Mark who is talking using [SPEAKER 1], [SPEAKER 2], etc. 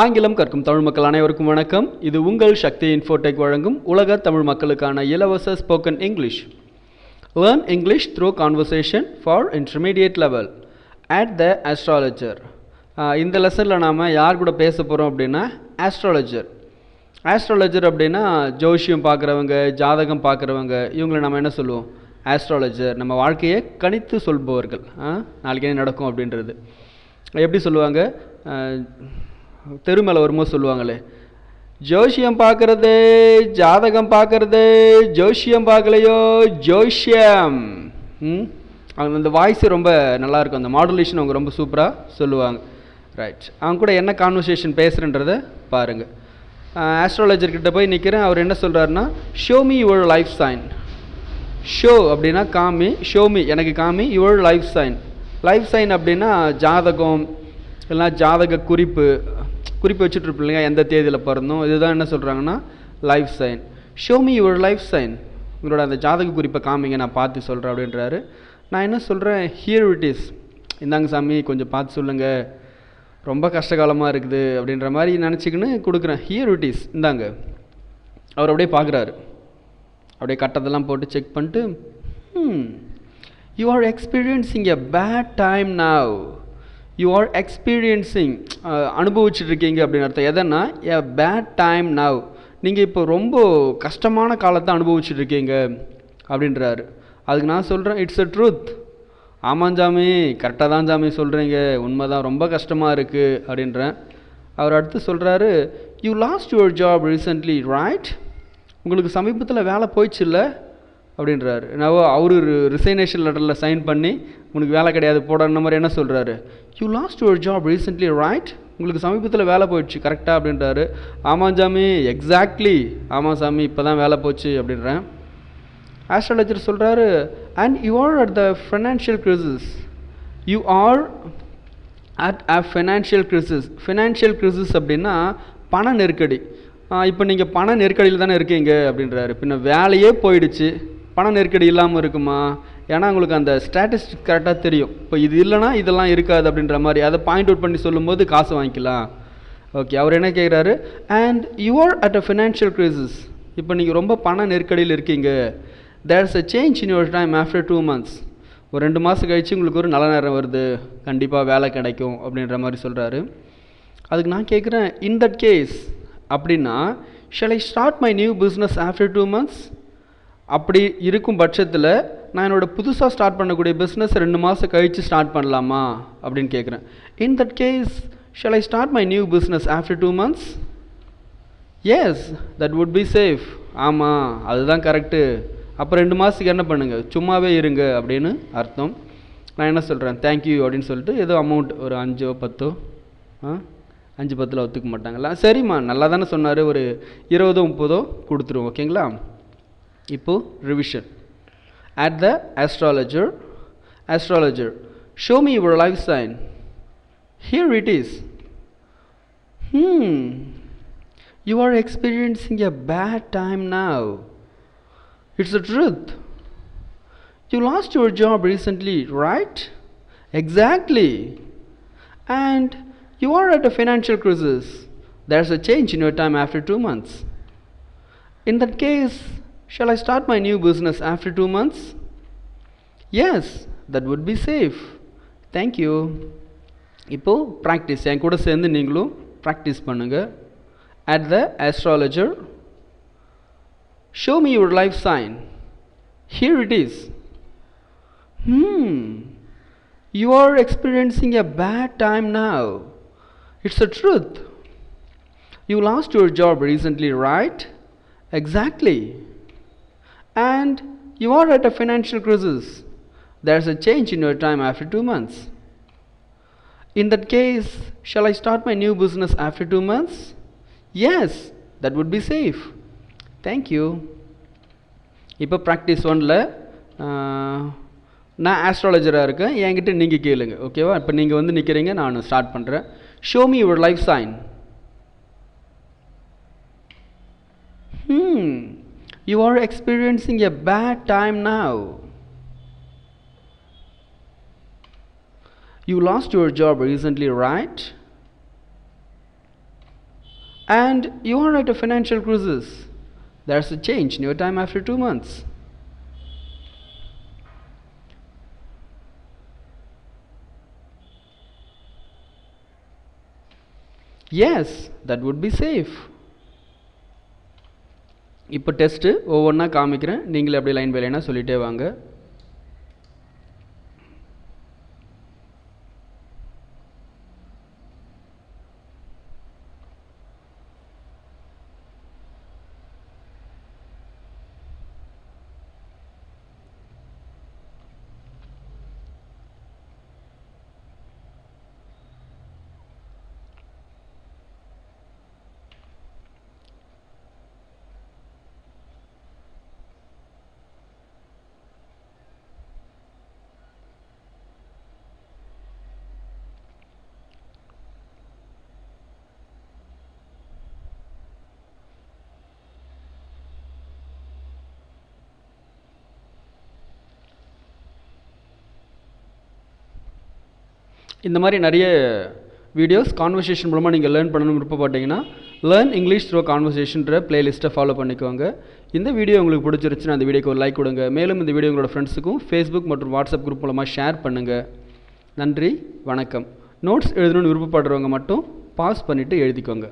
[SPEAKER 1] ஆங்கிலம் கற்கும் தமிழ் மக்கள் அனைவருக்கும் வணக்கம். இது உங்கள் சக்தி இன்ஃபோடெக் வழங்கும் உலக தமிழ் மக்களுக்கான இலவச spoken English learn English through conversation for intermediate level at the astrologer இந்த லெசனில் நாம் யார் கூட பேச போகிறோம் அப்படின்னா ஆஸ்ட்ராலஜர் ஆஸ்ட்ராலஜர் அப்படின்னா ஜோஷியம் பார்க்குறவங்க ஜாதகம் பார்க்குறவங்க இவங்களை நம்ம என்ன சொல்லுவோம்? ஆஸ்ட்ராலஜர் நம்ம வாழ்க்கையை கணித்து சொல்பவர்கள். நாளைக்கு என்ன நடக்கும் அப்படின்றது. எப்படி சொல்லுவாங்க? தெரு மேலே வரும்போது சொல்லுவாங்களே. ஜோஷியம் பார்க்கறது ஜாதகம் பார்க்கறது ஜோஷியம் பார்க்கலையோ ஜோஷியம் ம்? அவங்க அந்த வாய்ஸ் ரொம்ப நல்லாயிருக்கும். அந்த மாடுலேஷன் அவங்க ரொம்ப சூப்பராக சொல்லுவாங்க. ரைட் அவங்க கூட என்ன கான்வர்சேஷன் பேசுகிறன்றத பாருங்கள் ஆஸ்ட்ராலஜர்கிட்ட போய் நிற்கிறேன் அவர் என்ன சொல்கிறாருன்னா show me your life sign show அப்படின்னா காமி ஷோ மீ எனக்கு காமி your life sign life sign அப்படின்னா ஜாதகம் இல்லைனா ஜாதக குறிப்பு குறிப்பு வச்சுட்டு இல்லைங்க இல்லையா? எந்த தேதியில் பிறந்தோம்? இதுதான் என்ன சொல்கிறாங்கன்னா life sign show me your life sign உங்களோட அந்த ஜாதக குறிப்பை காமிங்க நான் பார்த்து சொல்கிறேன் அப்படின்றாரு. நான் என்ன சொல்கிறேன் ஹியர் இட் இஸ் இந்தாங்க சாமி கொஞ்சம் பார்த்து சொல்லுங்கள் ரொம்ப கஷ்டகாலமாக இருக்குது அப்படின்ற மாதிரி நினச்சிக்கின்னு கொடுக்குறேன். ஹியர் இட் இஸ் இந்தாங்க. அவர் அப்படியே பார்க்குறாரு. அப்படியே கட்டத்தெல்லாம் போட்டு செக் பண்ணிட்டு you are experiencing a bad time now you are experiencing uh, அனுபவிச்சுட்டு இருக்கீங்க அப்படின்னு அர்த்தம். எதன்னா எ பேட் டைம் நவ் நீங்கள் இப்போ ரொம்ப கஷ்டமான காலத்தை அனுபவிச்சுட்டு இருக்கீங்க அப்படின்றாரு. அதுக்கு நான் சொல்கிறேன் இட்ஸ் அ ட்ரூத் ஆமாம் ஜாமி கரெக்டாக தான் ஜாமி சொல்கிறீங்க உண்மை தான் ரொம்ப கஷ்டமாக இருக்குது அப்படின்றேன். அவர் அடுத்து சொல்கிறாரு you lost your job recently right உங்களுக்கு சமீபத்தில் வேலை போயிடுச்சுல்ல? அப்படின்றாரு. நான் அவரு ரிசைனேஷன் லெட்டரில் சைன் பண்ணி உனக்கு வேலை கிடையாது போடணும் மாதிரி என்ன சொல்கிறாரு you lost your job recently right உங்களுக்கு சமீபத்தில் வேலை போயிடுச்சு கரெக்டாக அப்படின்றாரு. ஆமாம் சாமி எக்ஸாக்ட்லி ஆமாம் சாமி இப்போ தான் வேலை போச்சு அப்படின்றேன். ஆஸ்ட்ராலஜர் சொல்கிறாரு and you are at the financial crisis you are at a financial crisis financial crisis அப்படின்னா பண நெருக்கடி. இப்போ நீங்கள் பண நெருக்கடியில் தானே இருக்கீங்க அப்படின்றாரு. பின்ன வேலையே போயிடுச்சு. பண நெருக்கடி இல்லாமல் இருக்குமா? ஏன்னா உங்களுக்கு அந்த ஸ்டாட்டிஸ்டிக் கரெக்டாக தெரியும். இப்போ இது இல்லைன்னா இதெல்லாம் இருக்காது அப்படின்ற மாதிரி. அதை பாயிண்ட் அவுட் பண்ணி சொல்லும்போது காசு வாங்கிக்கலாம். ஓகே அவர் என்ன கேட்குறாரு and you are at a financial crisis இப்போ நீங்கள் ரொம்ப பண நெருக்கடியில் இருக்கீங்க. There's a change in your time after two months ஒரு ரெண்டு மாதம் கழிச்சு உங்களுக்கு ஒரு நல்ல நேரம் வருது. கண்டிப்பாக வேலை கிடைக்கும் அப்படின்ற மாதிரி சொல்கிறாரு அதுக்கு நான் கேட்குறேன் இன் தட் கேஸ் அப்படின்னா shall I start my new business after two months அப்படி இருக்கும் பட்சத்தில் நான் என்னோட புதுசாக ஸ்டார்ட் பண்ணக்கூடிய பிஸ்னஸ் ரெண்டு மாதம் கழித்து ஸ்டார்ட் பண்ணலாமா அப்படின்னு கேட்குறேன் in that case shall I start my new business after two months yes that would be safe ஆமாம் அதுதான் கரெக்டு அப்போ ரெண்டு மாதத்துக்கு என்ன பண்ணுங்கள் சும்மாவே இருங்க அப்படின்னு அர்த்தம். நான் என்ன சொல்கிறேன் தேங்க்யூ அப்படின்னு சொல்லிட்டு ஏதோ அமௌண்ட் ஒரு அஞ்சோ பத்தோ ஆ? அஞ்சு பத்தில் ஒத்துக்க மாட்டாங்களா? சரிம்மா நல்லா தானே சொன்னார். ஒரு இருபதோ முப்பதோ கொடுத்துருவோம் ஓகேங்களா Ipo revision. At the astrologer, astrologer, show me your life sign. Here it is. Hmm, you are experiencing a bad time now. It's the truth. You lost your job recently, right? Exactly. And you are at a financial crisis. There's a change in your time after two months. In that case, shall I start my new business after two months? Yes, that would be safe. Thank you. இப்போ practice என் கூட சேர்ந்து நீங்களும் practice பண்ணுங்கள் at the astrologer show me your life sign here it is Hmm. You are experiencing a bad time now. It's the truth. You lost your job recently, right? Exactly. And you are at a financial crisis. There's a change in your time after two months. In that case, shall I start my new business after two months? Yes, that would be safe. Thank you. இப்போ practice ஒனில் நான் ஆஸ்ட்ராலஜராக இருக்கேன் என்கிட்ட நீங்கள் கேளுங்க ஓகேவா இப்போ நீங்கள் வந்து நிற்கிறீங்க நான் ஸ்டார்ட் பண்ணுறேன் show me your life sign hmm You are experiencing a bad time now. You lost your job recently, right? and you are at a financial crisis. There's a change in your time after two months. Yes, that would be safe. இப்போ test ஒவ்வொன்றா காமிக்கிறேன். நீங்களே அப்படியே line by லைனாக சொல்லிகிட்டே வாங்க. இந்த மாதிரி நிறைய வீடியோஸ் கான்வர்சேஷன் மூலமாக நீங்கள் லேர்ன் பண்ணணும்னு விருப்பப்பட்டீங்கன்னா லேர்ன் இங்கிலீஷ் த்ரோ கான்வர்சேஷன்ற பிளேலிஸ்ட்டை ஃபாலோ பண்ணிக்கோங்க. இந்த வீடியோ உங்களுக்கு பிடிச்சிருச்சுன்னா அந்த வீடியோக்கு ஒரு லைக் கொடுங்க. மேலும் இந்த வீடியோ உங்களோட ஃப்ரெண்ட்ஸுக்கும் ஃபேஸ்புக் மற்றும் வாட்ஸ்அப் குரூப் மூலமாக ஷேர் பண்ணுங்கள் நன்றி வணக்கம். நோட்ஸ் எழுதணும்னு விருப்பப்படுறவங்க மட்டும் பாஸ் பண்ணிவிட்டு எழுதிக்கோங்க.